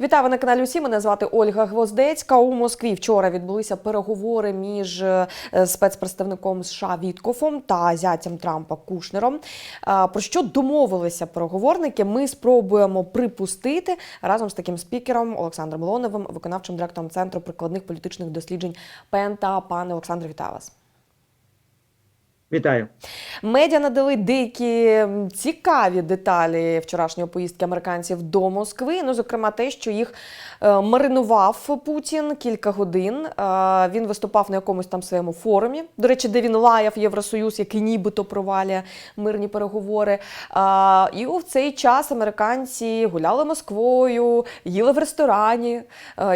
Вітаю на каналі Усі. Мене звати Ольга Гвоздецька. У Москві вчора відбулися переговори між е, спецпредставником США Віткофом та зятям Трампа Кушнером. Е, Про що домовилися переговорники? Ми спробуємо припустити разом з таким спікером Олександром Лоневим, виконавчим директором центру прикладних політичних досліджень Пента. Пане Олександре, вітаю вас. Вітаю. Медіа надали деякі цікаві деталі вчорашньої поїздки американців до Москви. Ну, зокрема, те, що їх е, маринував Путін кілька годин. Е, він виступав на якомусь там своєму форумі. До речі, де він лаяв Євросоюз, який нібито провалює мирні переговори. Е, і у цей час американці гуляли Москвою, їли в ресторані.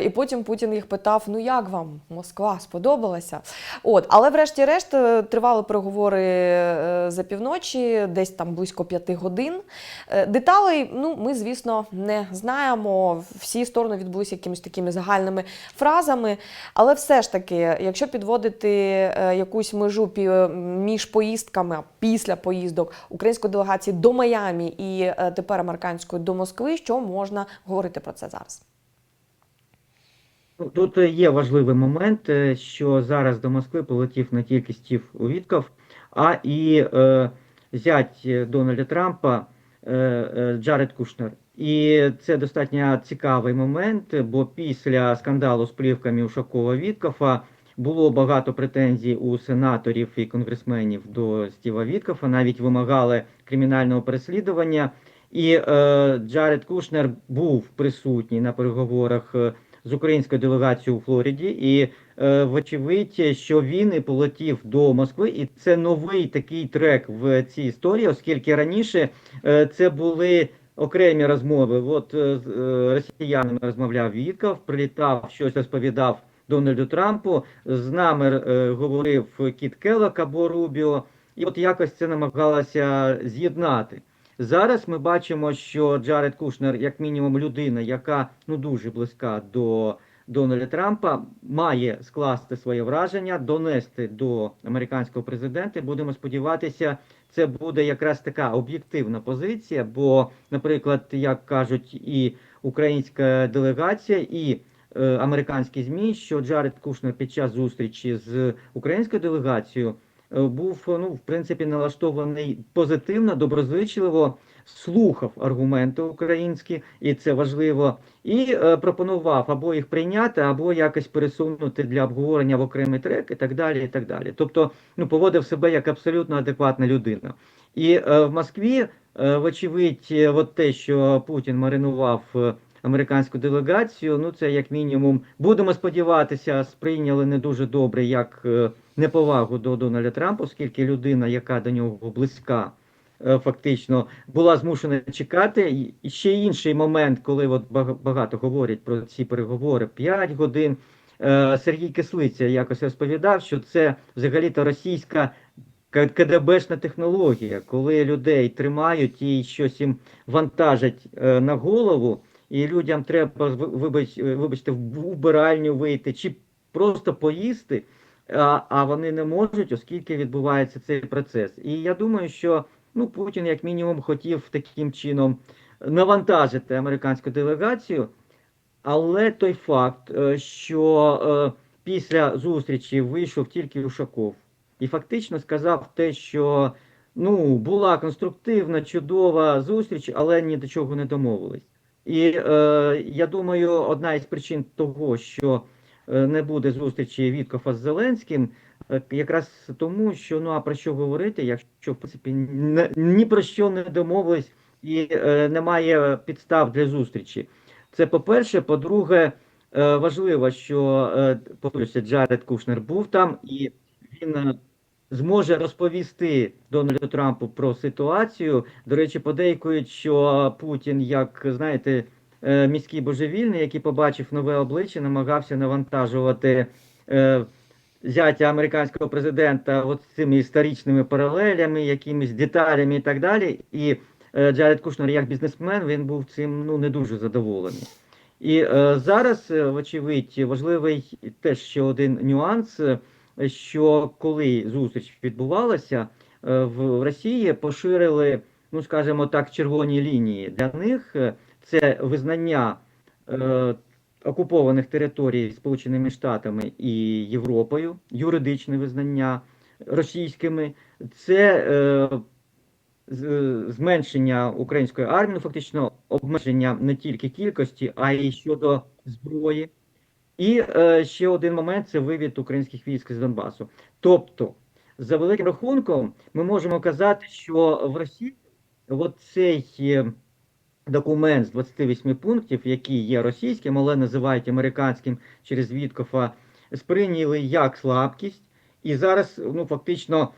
І потім Путін їх питав: Ну як вам Москва сподобалася? От, але врешті-решт тривали переговори е, за півночі, десь там близько п'яти годин. Е, Деталей, ну ми, звісно, не знаємо. Всі сторони відбулися якимись такими загальними фразами. Але все ж таки, якщо підводити е, якусь межу між поїздками після поїздок української делегації до Майамі і тепер американської до Москви, що можна говорити про це зараз? Тут є важливий момент, що зараз до Москви полетів не тільки Стів Увітков, а і е, зять е, Дональда Трампа е, е, Джаред Кушнер. І це достатньо цікавий момент, бо після скандалу з плівками Ушакова Віткофа було багато претензій у сенаторів і конгресменів до Стіва Віткофа, навіть вимагали кримінального переслідування. І е, Джаред Кушнер був присутній на переговорах. е, з українською делегацією у Флориді, і вочевидь, що він і полетів до Москви, і це новий такий трек в цій історії, оскільки раніше е, це були окремі розмови. От е, з е, росіянами розмовляв Вітков, прилітав, щось розповідав Дональду Трампу. З нами е, говорив Кіт Келлок або Рубіо, і от якось це намагалося з'єднати. Зараз ми бачимо, що Джаред Кушнер, як мінімум, людина, яка ну дуже близька до Дональда Трампа, має скласти своє враження, донести до американського президента. Будемо сподіватися, це буде якраз така об'єктивна позиція. Бо, наприклад, як кажуть, і українська делегація, і е, американські змі, що Джаред Кушнер під час зустрічі з українською делегацією е, був ну, в принципі налаштований позитивно, доброзичливо, слухав аргументи українські, і це важливо, і е, пропонував або їх прийняти, або якось пересунути для обговорення в окремий трек, і так далі. і так далі. Тобто, ну поводив себе як абсолютно адекватна людина. І е, в Москві, е, вочевидь, е, от те, що Путін маринував. е, Американську делегацію, ну це як мінімум, будемо сподіватися, сприйняли не дуже добре як е, неповагу до Дональда Трампа, оскільки людина, яка до нього близька, фактично була змушена чекати. І- ще інший момент, коли от багато говорять про ці переговори 5 годин. е, Сергій Кислиця якось розповідав, що це взагалі-то російська КДБшна технологія, коли людей тримають і щось їм вантажать е, на голову, і людям треба вибач, е, вибачте, в убиральню вийти чи просто поїсти, а вони не можуть, оскільки відбувається цей процес. І я думаю, що ну, Путін, як мінімум, хотів таким чином навантажити американську делегацію, але той факт, е, що е, після зустрічі вийшов тільки Ушаков і фактично сказав те, що ну, була конструктивна, чудова зустріч, але ні до чого не домовились. І е, я думаю, одна із причин того, що не буде зустрічі Віткофа з Зеленським, е, якраз тому, що ну а про що говорити, якщо в принципі не- ні про що не домовились і е, немає підстав для зустрічі. Це по-перше. По-друге, е, важливо, що е, повторюся, Джаред Кушнер був там, і він е, зможе розповісти Дональду Трампу про ситуацію. До речі, подейкують, що Путін, як знаєте, е, міський божевільний, який побачив нове обличчя, намагався навантажувати. е, Зяття американського президента от цими історичними паралелями, якимись деталями і так далі. І е, Джаред Кушнер, як бізнесмен, він був цим ну не дуже задоволений. І е, зараз, е, вочевидь, важливий теж ще один нюанс, е, що коли зустріч відбувалася е, в Росії, поширили, ну скажімо так, червоні лінії для них. Е, Це визнання е, окупованих територій Сполученими Штатами і Європою, юридичне визнання російськими, це е, зменшення української армії, ну, фактично обмеження не тільки кількості, а й щодо зброї. І е, ще один момент це вивід українських військ з Донбасу. Тобто, за великим рахунком, ми можемо казати, що в Росії от цей е, документ з 28 пунктів, який є російським, але називають американським через Віткофа, сприйняли як слабкість, і зараз ну, фактично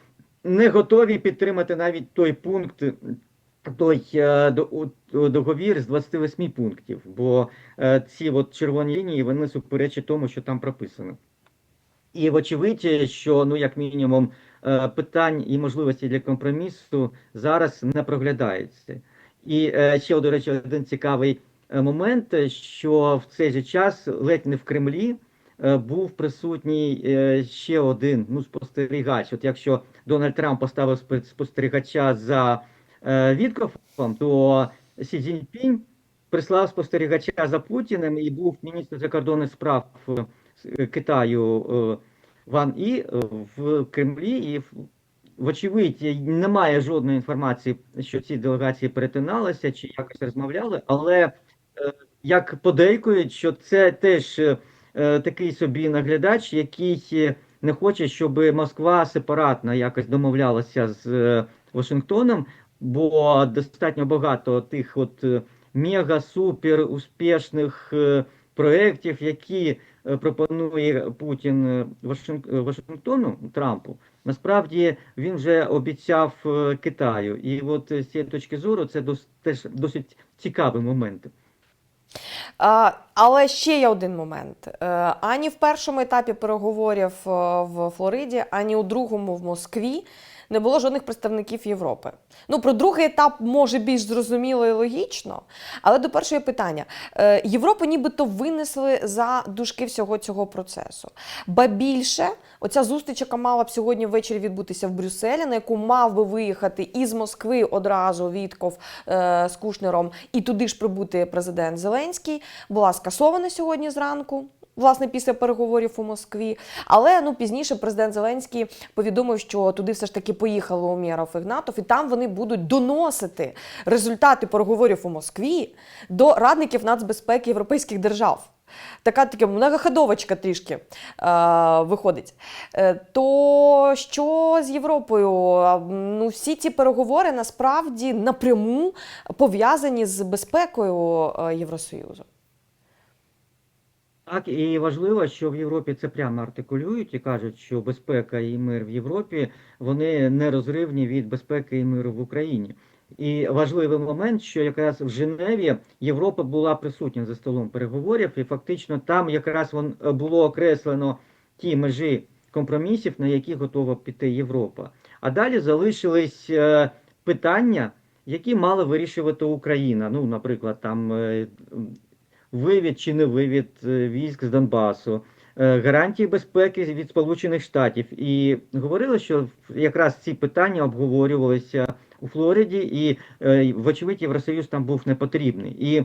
не готові підтримати навіть той пункт, той е, договір з 28 пунктів, бо е, ці от червоні лінії вони суперечать тому, що там прописано. І вочевидь, що ну як мінімум е, питань і можливості для компромісу зараз не проглядається. І е, ще, до речі, один цікавий е, момент, е, що в цей же час ледь не в Кремлі був присутній ще один ну, спостерігач. От якщо Дональд Трамп поставив спостерігача за Віткофом, то Сі Цзіньпінь прислав спостерігача за Путіним і був міністр закордонних справ Китаю Ван І в Кремлі, і вочевидь немає жодної інформації, що ці делегації перетиналися чи якось розмовляли, але е, як подейкують, що це теж е, е, такий собі наглядач, який не хоче, щоб Москва сепаратно якось домовлялася з Вашингтоном, бо достатньо багато тих от е, мега супер успішних проєктів, які пропонує Путін е, е, Вашингтону Трампу. Насправді він вже обіцяв е, Китаю, і от е, з цієї точки зору це теж досить цікавий момент. Але ще є один момент: Е, ані в першому етапі переговорів е, в Флориді, ані у другому в Москві не було жодних представників Європи. Ну про другий етап може більш зрозуміло і логічно. Але до першого питання: Е, Європу нібито винесли за дужки всього цього процесу. Ба більше, оця зустріч, яка мала б сьогодні ввечері відбутися в Брюсселі, на яку мав би виїхати із Москви одразу Вітков е, з Кушнером, і туди ж прибути президент Зеленський, була скасована сьогодні зранку. Власне, після переговорів у Москві, але ну пізніше президент Зеленський повідомив, що туди все ж таки поїхали Умєров Ігнатов, і там вони будуть доносити результати переговорів у Москві до радників нацбезпеки європейських держав. Така таке многоходовочка трішки е, виходить. Е, то що з Європою? Ну, всі ці переговори насправді напряму пов'язані з безпекою е, Євросоюзу. Так, і важливо, що в Європі це прямо артикулюють і кажуть, що безпека і мир в Європі вони нерозривні від безпеки і миру в Україні. І важливий момент, що якраз в Женеві Європа була присутня за столом переговорів, і фактично там якраз вон було окреслено ті межі компромісів, на які готова піти Європа. А далі залишились е, питання, які мала вирішувати Україна. Ну, наприклад, там. Вивід чи не вивід е, військ з Донбасу, е, гарантії безпеки від Сполучених Штатів. І говорили, що якраз ці питання обговорювалися у Флориді, і, е, вочевидь, Євросоюз там був не потрібний. І е,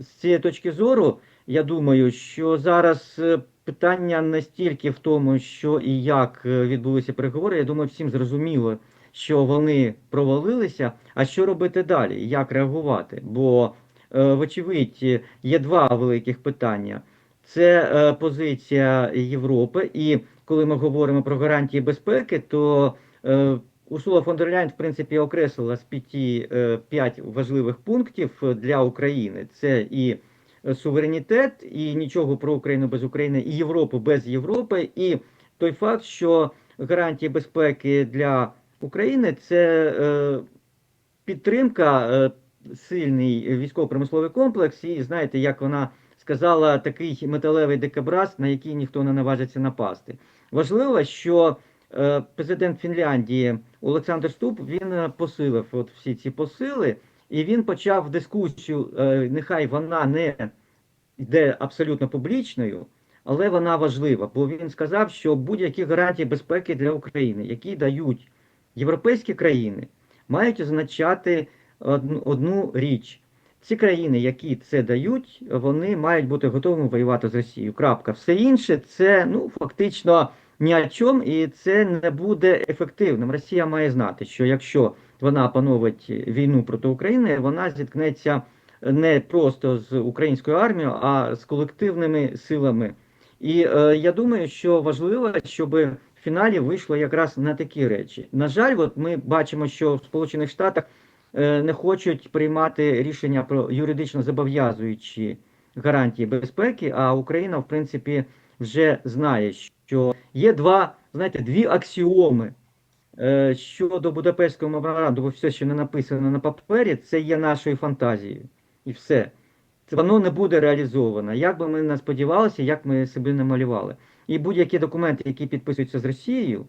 з цієї точки зору, я думаю, що зараз питання не стільки в тому, що і як відбулися переговори. Я думаю, всім зрозуміло, що вони провалилися. А що робити далі? Як реагувати? Бо вочевидь, є два великих питання. Це е, позиція Європи, і коли ми говоримо про гарантії безпеки, то е, Урсула фон дер Ляйн, в принципі, окреслила з п'яті е, п'ять важливих пунктів для України. Це і е, суверенітет, і нічого про Україну без України, і Європу без Європи, і той факт, що гарантії безпеки для України це е, підтримка. Сильний військово-промисловий комплекс, і знаєте, як вона сказала, такий металевий дикобраз, на який ніхто не наважиться напасти. Важливо, що е, президент Фінляндії Олександр Ступ він е, посилив от всі ці посили, і він почав дискусію. Е, нехай вона не йде абсолютно публічною, але вона важлива. Бо він сказав, що будь-які гарантії безпеки для України, які дають європейські країни, мають означати одну, річ: ці країни, які це дають, вони мають бути готовими воювати з Росією. Крапка. Все інше це ну фактично ні о чому, і це не буде ефективним. Росія має знати, що якщо вона поновить війну проти України, вона зіткнеться не просто з українською армією, а з колективними силами. І е, я думаю, що важливо, щоб в фіналі вийшло якраз на такі речі. На жаль, от ми бачимо, що в Сполучених Штатах не хочуть приймати рішення про юридично зобов'язуючі гарантії безпеки, а Україна, в принципі, вже знає, що є два, знаєте, дві аксіоми. Е, Щодо Будапештського меморандуму, все, що не написано на папері, це є нашою фантазією. І все. Воно не буде реалізовано. Як би ми не сподівалися, як ми себе не малювали. І будь-які документи, які підписуються з Росією,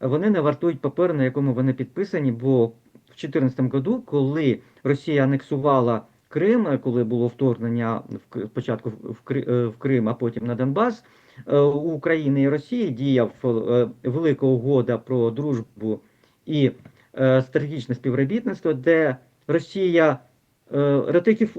вони не вартують паперу, на якому вони підписані, бо 2014 году, коли Росія анексувала Крим, коли було вторгнення в спочатку в е, в Крим, а потім на Донбас, е, України і Росії діяв е, велика угода про дружбу і е, стратегічне співробітництво, де Росія е,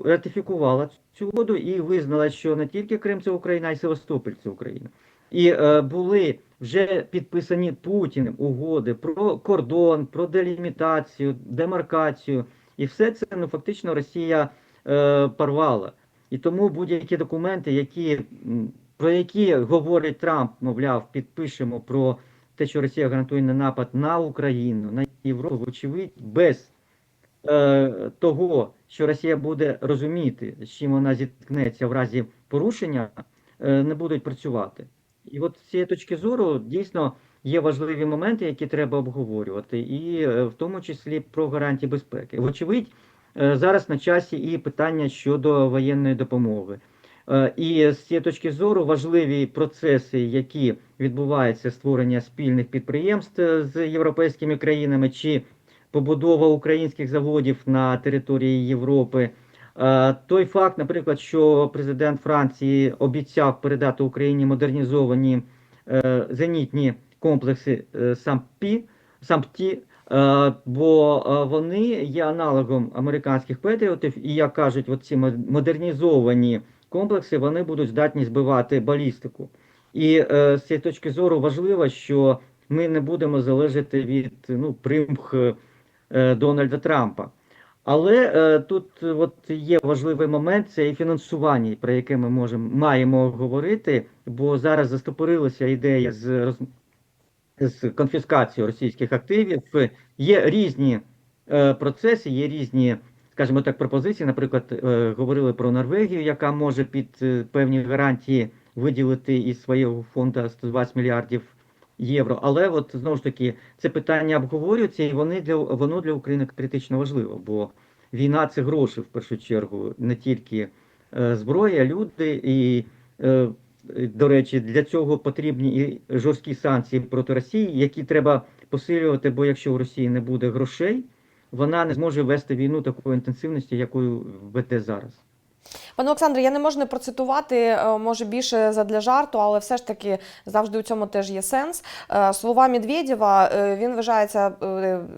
ратифікувала цю угоду і визнала, що не тільки Крим це Україна, а й Севастополь це Україна. І е, були вже підписані Путіним угоди про кордон, про делімітацію, демаркацію. І все це ну, фактично Росія е, порвала. І тому будь-які документи, які, про які говорить Трамп, мовляв, підпишемо про те, що Росія гарантує не напад на Україну, на Європу, вочевидь, без е, того, що Росія буде розуміти, з чим вона зіткнеться в разі порушення, е, не будуть працювати. І от з цієї точки зору дійсно є важливі моменти, які треба обговорювати, і е, в тому числі про гарантії безпеки. Вочевидь, е, зараз на часі і питання щодо воєнної допомоги. Е, І з цієї точки зору важливі процеси, які відбуваються створення спільних підприємств з європейськими країнами, чи побудова українських заводів на території Європи. Е, Той факт, наприклад, що президент Франції обіцяв передати Україні модернізовані е, зенітні комплекси е, САМПІ, САМПТІ, бо вони є аналогом американських патріотів, і як кажуть, от ці модернізовані комплекси вони будуть здатні збивати балістику. І з цієї точки зору важливо, що ми не будемо залежати від ну, примх Дональда Трампа. Але е, тут е, от є важливий момент, це і фінансування, про яке ми можемо маємо говорити, бо зараз застопорилася ідея з, з конфіскацією російських активів. Є різні е, процеси, є різні, скажімо так, пропозиції. Наприклад, е, говорили про Норвегію, яка може під е, певні гарантії виділити із свого фонду 120 мільярдів євро. Але от знову ж таки це питання обговорюється, і вони для воно для України критично важливо, бо війна це гроші в першу чергу, не тільки е, зброя, люди і. Е, до речі, для цього потрібні і жорсткі санкції проти Росії, які треба посилювати, бо якщо у Росії не буде грошей, вона не зможе вести війну такої інтенсивності, якою веде зараз. Пане Олександре, я не можу не процитувати, е, може більше задля жарту, але все ж таки завжди у цьому теж є сенс. Е, Слова Медведєва, е, він вважається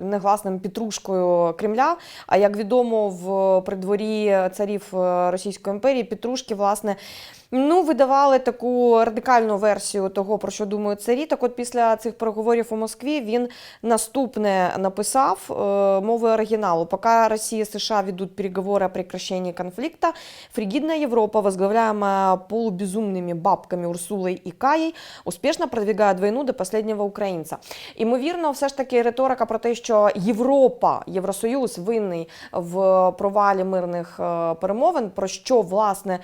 негласним петрушкою Кремля. А як відомо, в придворі царів Російської імперії петрушки, власне, ну, видавали таку радикальну версію того, про що думають царі. Так от після цих переговорів у Москві він наступне написав е, мовою оригіналу. Пока Россия и США ведут переговоры о прекращении конфликта, фригидная Европа, возглавляемая полубезумными бабками Урсулой и Каей, успішно продвигає війну до последнього українця. Імовірно, все ж таки риторика про те, що Європа, Євросоюз винний в провалі мирних е, перемовин, про що власне.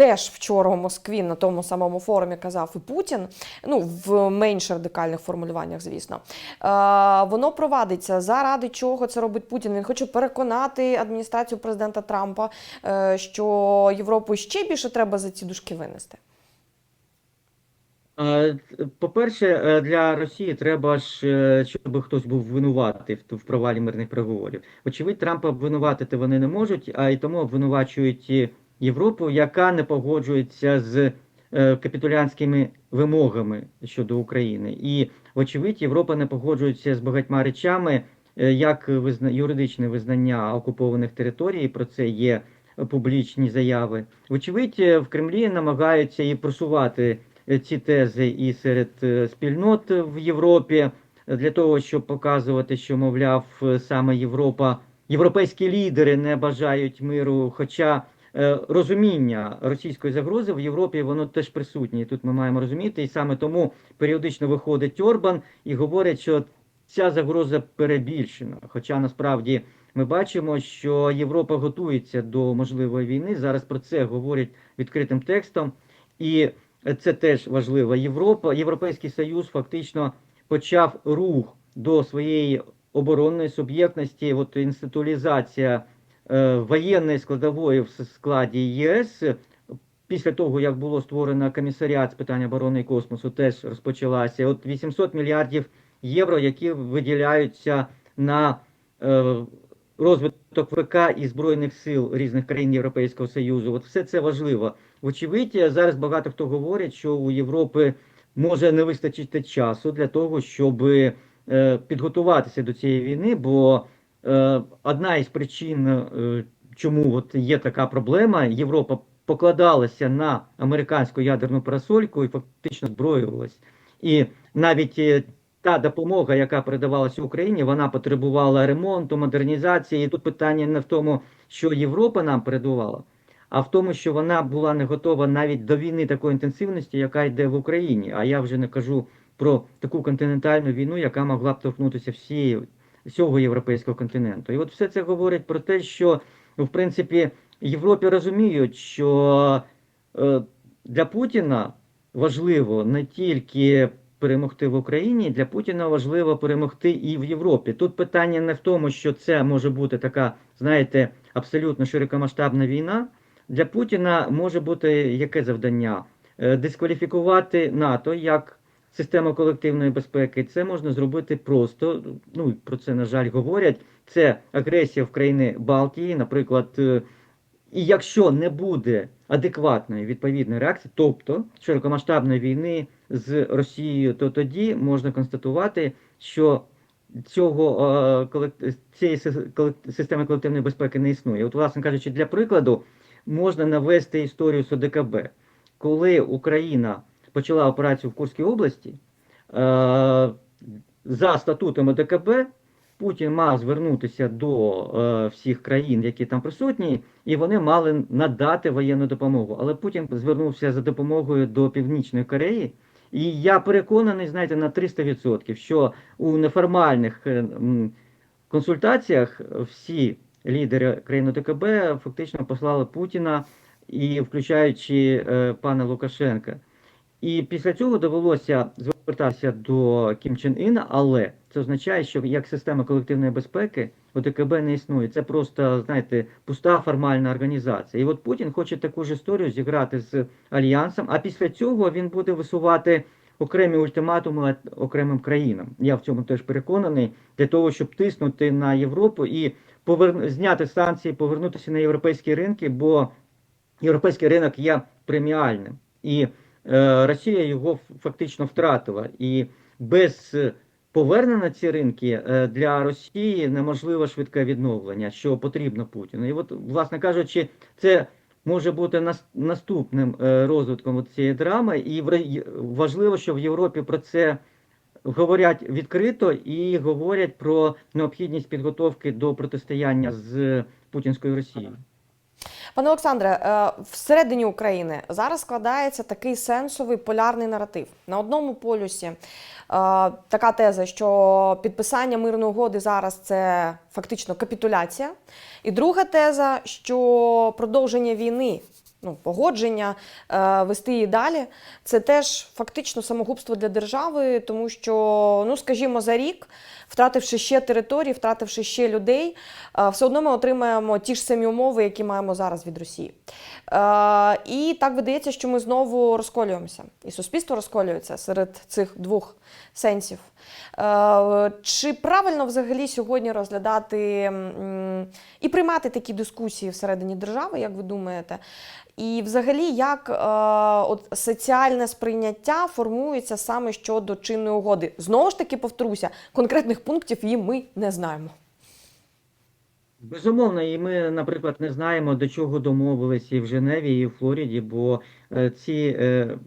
Теж вчора у Москві на тому самому форумі казав і Путін, ну в менш радикальних формулюваннях, звісно. Е, воно провадиться. Заради чого це робить Путін? Він хоче переконати адміністрацію президента Трампа, е, що Європу ще більше треба за ці дужки винести. Е, По-перше, для Росії треба ж, щоб хтось був винуватий в в провалі мирних переговорів. Очевидь, Трампа обвинуватити вони не можуть, а й тому обвинувачують Європу, яка не погоджується з е, капітулянськими вимогами щодо України. І, очевидь, Європа не погоджується з багатьма речами, е, як визна... юридичне визнання окупованих територій. Про це є публічні заяви. Вочевидь, е, в Кремлі намагаються і просувати ці тези і серед спільнот в Європі для того, щоб показувати, що, мовляв, саме Європа, європейські лідери не бажають миру. Хоча розуміння російської загрози в Європі воно теж присутнє. Тут ми маємо розуміти, і саме тому періодично виходить Орбан і говорить, що ця загроза перебільшена. Хоча насправді ми бачимо, що Європа готується до можливої війни. Зараз про це говорять відкритим текстом, і це теж важливо. Європа, Європейський Союз фактично почав рух до своєї оборонної суб'єктності. От інституалізація е, воєнної складової в складі ЄС. Після того, як було створено комісаріат з питань оборони і космосу, теж розпочалася. От 800 мільярдів євро, які виділяються на е, розвиток ВК і Збройних сил різних країн Європейського Союзу. От все це важливо. Вочевидь, зараз багато хто говорить, що у Європи може не вистачити часу для того, щоб е, підготуватися до цієї війни, бо е, одна із причин, е, чому от є така проблема, Європа покладалася на американську ядерну парасольку і фактично зброювалась. І навіть е, та допомога, яка передавалася Україні, вона потребувала ремонту, модернізації. І тут питання не в тому, що Європа нам передавала, а в тому, що вона була не готова навіть до війни такої інтенсивності, яка йде в Україні. А я вже не кажу про таку континентальну війну, яка могла б торкнутися всієї всього європейського континенту. І от все це говорить про те, що в принципі Європі розуміють, що е, для Путіна важливо не тільки перемогти в Україні, для Путіна важливо перемогти і в Європі. Тут питання не в тому, що це може бути така, знаєте, абсолютно широкомасштабна війна. Для Путіна може бути яке завдання? Е, Дискваліфікувати НАТО як систему колективної безпеки. Це можна зробити просто. Ну про це на жаль говорять. Це агресія в країни Балтії, наприклад. е, І якщо не буде адекватної відповідної реакції, тобто широкомасштабної війни з Росією, то тоді можна констатувати, що цього е, цієї системи колективної безпеки не існує. От, власне кажучи, для прикладу можна навести історію з ОДКБ. Коли Україна почала операцію в Курській області, е, за статутом ОДКБ Путін мав звернутися до е, всіх країн, які там присутні, і вони мали надати воєнну допомогу. Але Путін звернувся за допомогою до Північної Кореї. І я переконаний, знаєте, на 300%, що у неформальних е, консультаціях всі лідери країн ОДКБ фактично послали Путіна, і включаючи пана Лукашенка. І після цього довелося звертатися до Кім Чен Іна, але це означає, що як система колективної безпеки ОДКБ не існує. Це просто, знаєте, пуста формальна організація. І от Путін хоче таку ж історію зіграти з альянсом, а після цього він буде висувати окремі ультиматуми окремим країнам. Я в цьому теж переконаний, для того, щоб тиснути на Європу і повер... зняти санкції, повернутися на європейські ринки, бо європейський ринок є преміальним. І Росія його фактично втратила. І без повернення ці ринки е, для Росії неможливо швидке відновлення, що потрібно Путіну. І от, власне кажучи, це може бути наступним е, розвитком цієї драми, і важливо, що в Європі про це говорять відкрито і говорять про необхідність підготовки до протистояння з путінською Росією. Пане Олександре, е, всередині України зараз складається такий сенсовий полярний наратив. На одному полюсі е, така теза, що підписання мирної угоди зараз це фактично капітуляція. І друга теза, що продовження війни, ну, погодження е, вести її далі, це теж фактично самогубство для держави, тому що, ну скажімо, за рік, втративши ще території, втративши ще людей, е, все одно ми отримаємо ті ж самі умови, які маємо зараз від Росії. Е, І так видається, що ми знову розколюємося, і суспільство розколюється серед цих двох сенсів. Е, Чи правильно взагалі сьогодні розглядати і приймати такі дискусії всередині держави, як ви думаєте? І взагалі, як е, от соціальне сприйняття формується саме щодо чинної угоди? Знову ж таки, повторюся, конкретних пунктів її ми не знаємо. Безумовно, і ми, наприклад, не знаємо, до чого домовилися і в Женеві, і в Флориді, бо е, ці е,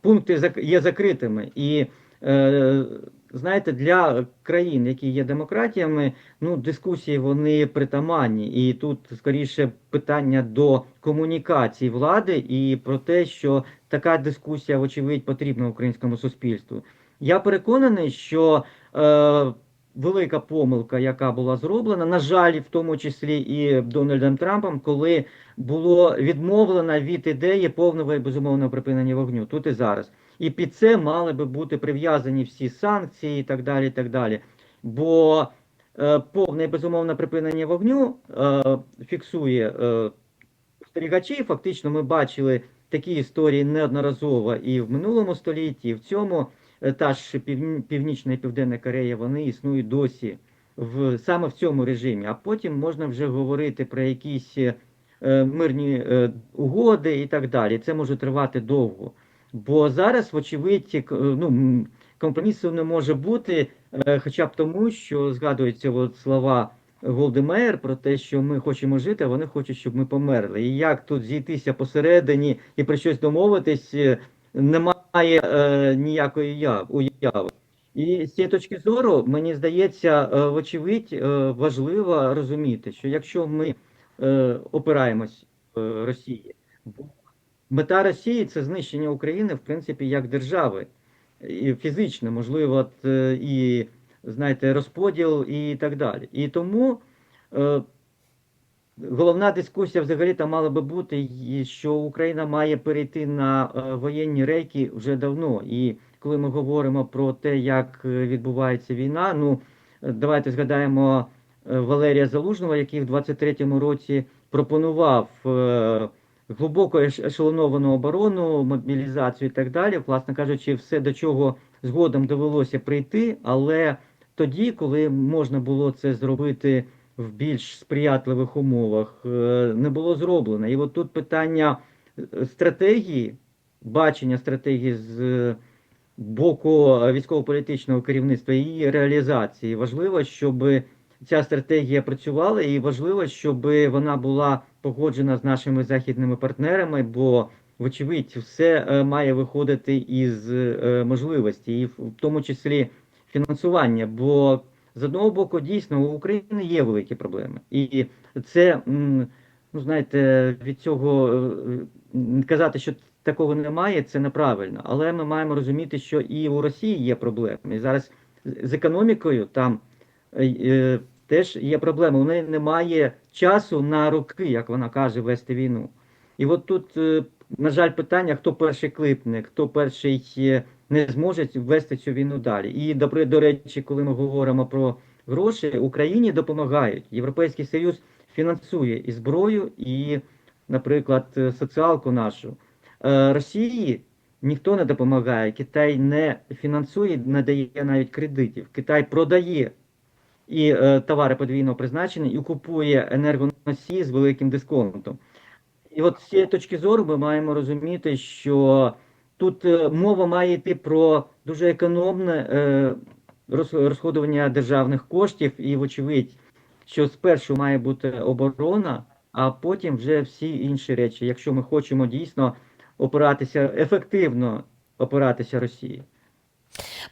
пункти є закритими. І е, знаєте, для країн, які є демократіями, ну, дискусії вони притаманні. І тут скоріше питання до комунікації влади і про те, що така дискусія, вочевидь, потрібна українському суспільству. Я переконаний, що велика помилка, яка була зроблена, на жаль, в тому числі і Дональдом Трампом, коли було відмовлено від ідеї повного і безумовного припинення вогню тут і зараз. І під це мали би бути прив'язані всі санкції і так далі. і так далі. Бо е, повне і безумовне припинення вогню е, фіксує е, спостерігачі. Фактично, ми бачили такі історії неодноразово і в минулому столітті, і в цьому. Е, Та ж Північна і Південна Корея, вони існують досі в саме в цьому режимі. А потім можна вже говорити про якісь е, мирні е, угоди і так далі. Це може тривати довго. Бо зараз, вочевидь, ну, компромісу не може бути, хоча б тому, що згадуються от слова Голди Меєр про те, що ми хочемо жити, а вони хочуть, щоб ми померли. І як тут зійтися посередині і про щось домовитись, е, немає е, ніякої уяви. І з цієї точки зору, мені здається, е, вочевидь, е, важливо розуміти, що якщо ми е, опираємось е, Росії, бо мета Росії це знищення України, в принципі, як держави, і фізично, можливо, от, і знаєте, розподіл і так далі. І тому е, головна дискусія взагалі там мала би бути, що Україна має перейти на е, воєнні рейки вже давно. І коли ми говоримо про те, як е, відбувається війна, ну е, давайте згадаємо Валерія Залужного, який в 23-му році пропонував глибоко еш- ешелоновану оборону, мобілізацію і так далі. Власне кажучи, все до чого згодом довелося прийти, але тоді, коли можна було це зробити в більш сприятливих умовах, е, не було зроблено. І от тут питання е, стратегії, бачення стратегії з е, боку військово-політичного керівництва і її реалізації. Важливо, щоб ця стратегія працювала, і важливо, щоб вона була погоджена з нашими західними партнерами, бо, вочевидь, все має виходити із можливості, і в тому числі фінансування. Бо з одного боку, дійсно, у України є великі проблеми, і це, ну знаєте, від цього е, казати, що такого немає, це неправильно. Але ми маємо розуміти, що і у Росії є проблеми. І зараз з економікою там е, е, теж є проблеми. У неї немає часу на роки, як вона каже, вести війну. І от тут, е, на жаль, питання, хто перший клипне, хто перший не зможе вести цю війну далі. І до, до речі, коли ми говоримо про гроші, Україні допомагають. Європейський Союз фінансує і зброю, і, наприклад, соціалку нашу. Е, Росії ніхто не допомагає. Китай не фінансує, не дає навіть кредитів. Китай продає і е, товари подвійного призначення і купує енергоносії з великим дисконтом. І от з цієї точки зору ми маємо розуміти, що тут е, мова має йти про дуже економне е, розходування державних коштів, і, вочевидь, що спершу має бути оборона, а потім вже всі інші речі, якщо ми хочемо дійсно опиратися ефективно опиратися Росії.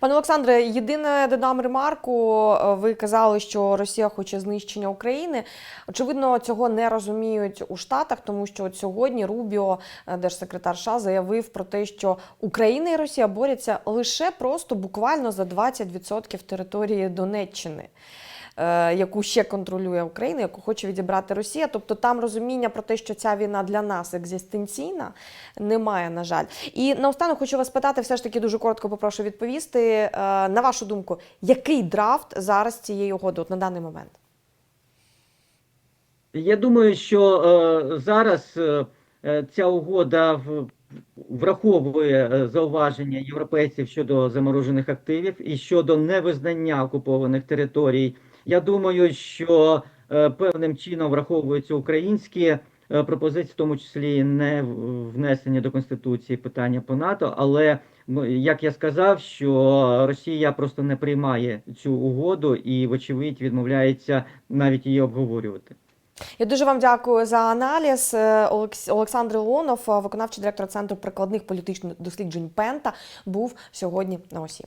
Пане Олександре, єдине додам ремарку. Е, Ви казали, що Росія хоче знищення України. Очевидно, цього не розуміють у Штатах, тому що от сьогодні Рубіо, е, держсекретар США, заявив про те, що Україна і Росія борються лише просто буквально за 20% території Донеччини. Е, Яку ще контролює Україна, яку хоче відібрати Росія. Тобто там розуміння про те, що ця війна для нас екзистенційна, немає, на жаль. І наостанок хочу вас питати, все ж таки дуже коротко попрошу відповісти. Е, На вашу думку, який драфт зараз цієї угоди от на даний момент? Я думаю, що е, зараз е, е, ця угода враховує зауваження європейців щодо заморожених активів і щодо невизнання окупованих територій. Я думаю, що е, певним чином враховуються українські е, пропозиції, в тому числі не внесення до конституції питання по НАТО. Але ну, як я сказав, що Росія просто не приймає цю угоду і, вочевидь, відмовляється навіть її обговорювати. Я дуже вам дякую за аналіз. Е, Олекс- Олександр Леонов, е, виконавчий директор Центру прикладних політичних досліджень Пента, був сьогодні на осі.